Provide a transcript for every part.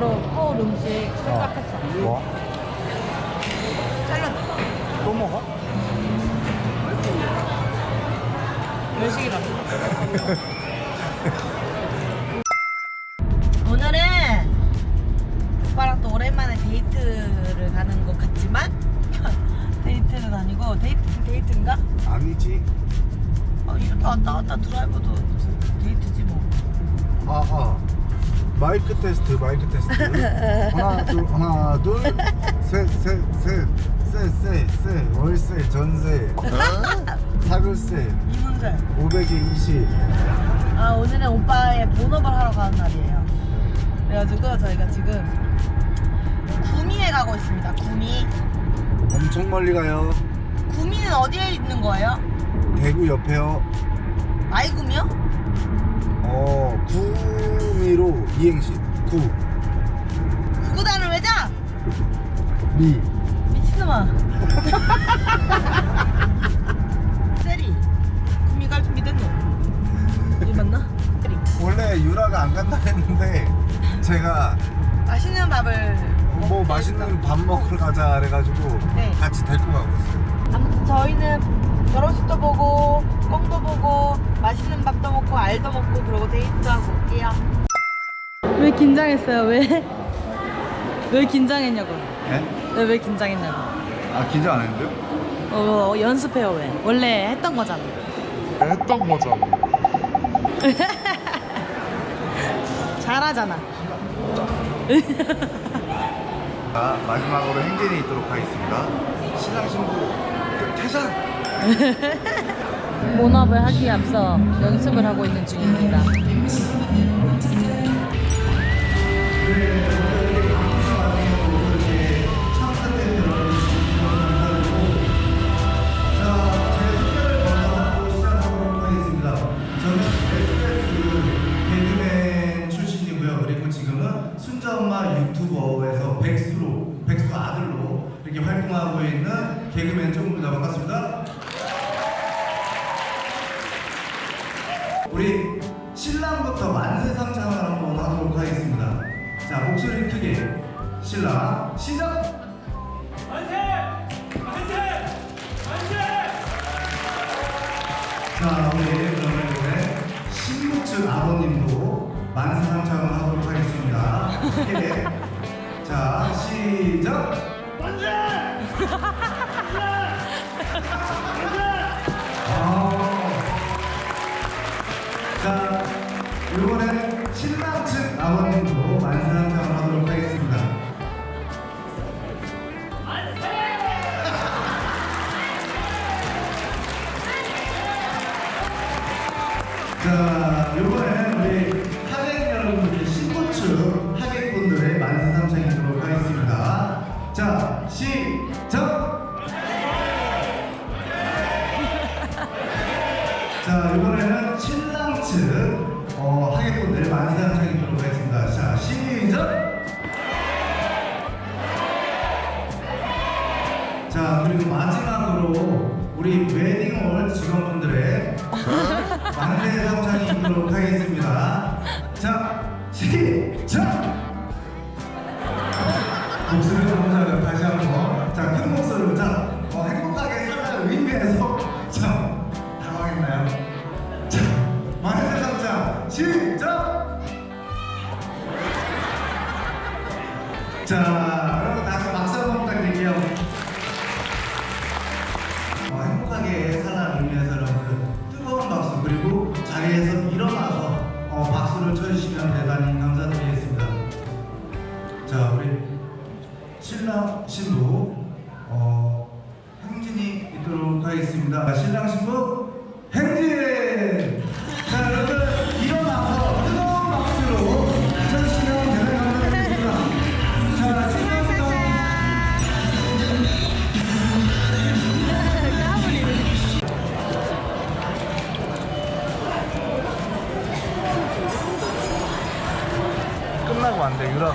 나름대로 서울 음식 생각했어. 뭐? 샐러드. 또 먹어? 외식이라. 오늘은 오빠랑 또 오랜만에 데이트를 가는 것 같지만 데이트는 아니고 데이트 데이트인가? 아니지. 어, 이렇게 왔다 갔다 드라이브도 데이트지 뭐. 아, 아. 마이크 테스트, 마이크 테스트. 하나, 둘, 하나, 둘, 셋, 셋, 셋, 셋, 셋, 셋, 월세, 전세, 사글세, 이문세. 500에 20. 아 오늘은 오빠의 본업을 하러 가는 날이에요. 그래가지고 저희가 지금 구미에 가고 있습니다. 구미. 엄청 멀리 가요. 구미는 어디에 있는 거예요? 대구 옆에요. 마이구미요? 어, 구미로 이행시. 구, 구구단을 왜 자? 미. 미친놈아. 세리. 구미 갈 준비 됐노? 어디 맞나? 세리. 원래 유라가 안 간다 했는데 제가 맛있는 밥을 뭐 먹고 맛있는 밥 먹으러 가자 그래가지고 네. 같이 데리고 가고 있어요. 아무튼 저희는 결혼식도 보고 꽁도 보고 맛있는 밥도 먹고 알도 먹고 그러고 데이트하고 올게요 왜 긴장했어요? 왜? 왜 긴장했냐고 네? 왜, 왜 긴장했냐고 아 긴장 안 했는데요? 어, 어, 연습해요 왜? 원래 했던 거잖아 했던 거죠. 잘하잖아 자 마지막으로 행진이 있도록 하겠습니다. 신랑 신부 퇴장. 본업을 하기에 앞서 연습을 하고 있는 중입니다. 우리 신랑부터 만세 상창을 한번 하도록 하겠습니다. 자 목소리 크게 신랑 시작. 자, 우리 그러면 이제 신부 측 아버님도 만세 상창을 하도록 하겠습니다. 크게. 자, 시작. 아. 자, 이번에 신랑 측 아버님도 만세상창을 하도록 하겠습니다. 그리고 마지막으로 우리 웨딩홀 직원분들의 만세 상창이 있도록 하겠습니다. 자, 시작! 목소리 너무 작아요. 다시 한 번. 자, 큰 목소리로. 자, 어, 행복하게 살아를 의미해서. 자, 당황했나요? 자, 만세 상창, 시작! 자, 어, 행복하게 살아를 위해서 여러분 뜨거운 박수 그리고 자리에서 일어나서 어, 박수를 쳐주시면 대단히 감사드리겠습니다. 자 우리 신랑 신부 어, 행진이 있도록 하겠습니다. 신랑 신부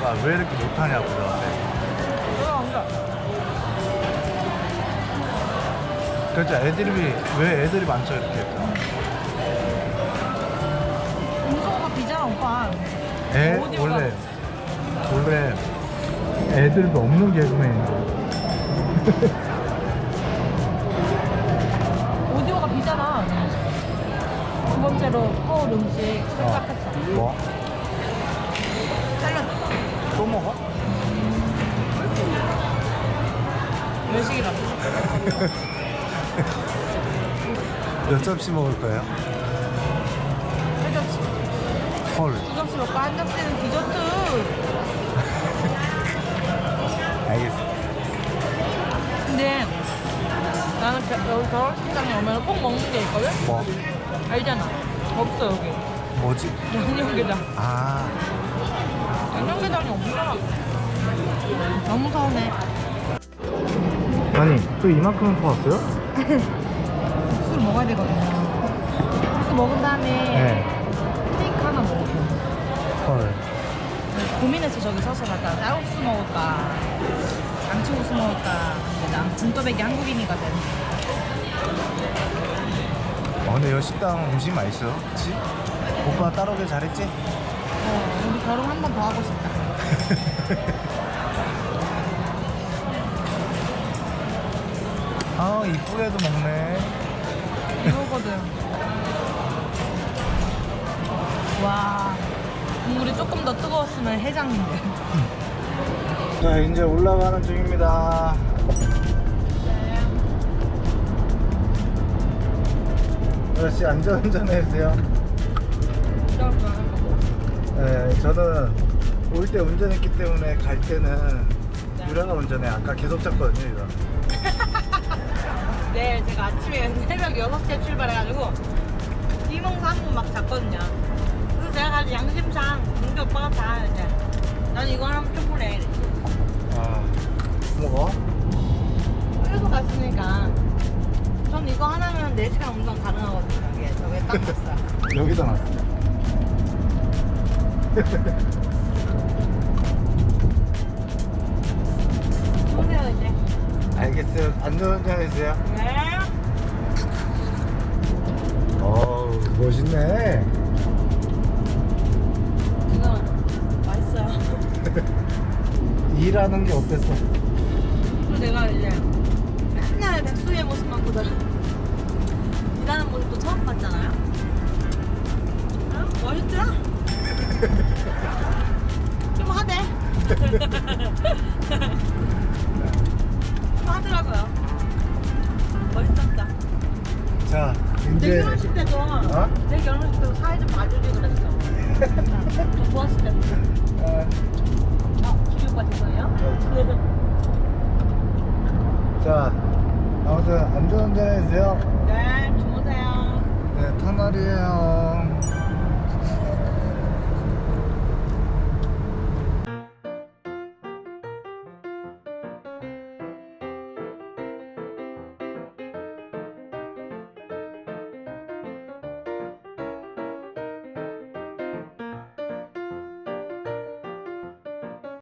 유라가 왜 이렇게 못하냐고 그러는데 그렇죠 애드립이 왜 애드립 많죠 이렇게 음소거가 비잖아 오빠 애 어디로 원래 원래 애들도 없는 개그맨인데. 오디오가 비잖아. 두 번째로 서울 음식 생각했어. 뭐? 또 먹어? 외식이라고. 몇 접시 먹을 거예요? 세 접시. 헐. 두 접시 먹고 한 접시는 디저트. 알겠어. 근데 나는 겨- 여기 결혼식장에 오면 꼭 먹는 게 있거든? 뭐? 알잖아. 없어 여기. 뭐지? 양념게장. 아, 양념게장이 없어. 너무 서운해. 아니 또 이만큼은 퍼왔어요? 술 먹어야 되거든요. 술 먹은 다음에 네. 케이크 하나 먹어. 헐. 고민했어 저기 서서 갈까 쌀국수 먹을까 장치국수 먹을까 근데 난 진또배기 한국인이거든 어, 근데 여기 식당 음식 맛있어. 그치? 오빠 따라오길 잘했지? 결혼 한 번 더 하고 싶다 아, 이쁘게도 먹네. 이거거든 와 국물이 조금 더 뜨거웠으면 해장인데 자, 이제 올라가는 중입니다. 아저씨 안전운전 해주세요. 네, 저는 올 때 운전했기 때문에 갈 때는 유라가 운전해. 아까 계속 잤거든요, 이거. 네 제가 아침에 새벽 6시에 출발해가지고 비몽사 한번 막 잤거든요 그래서 제가 가지 양심상 동기 오빠가 다 이제 난 이거 하면 충분해 이랬지. 아, 먹어? 끌고 갔으니까 전 이거 하나면 4시간 운전 가능하거든요 이게 저게 딱 봤어요 여기다 놨어. 보세요 이제 알겠어요. 안전운전 해주세요. 네 어우, 멋있네. 지금 맛있어요 일하는 게 어땠어? 그리고 내가 이제 맨날 백수의 모습만 보다가 일하는 모습도 처음 봤잖아요 어? 멋있더라 좀 하대 좀 하더라고요 멋있었다 자, 내 이제. 결혼식 때도 어? 내 결혼식 때도 사회 좀 봐주지 그랬어 저 좋았을 때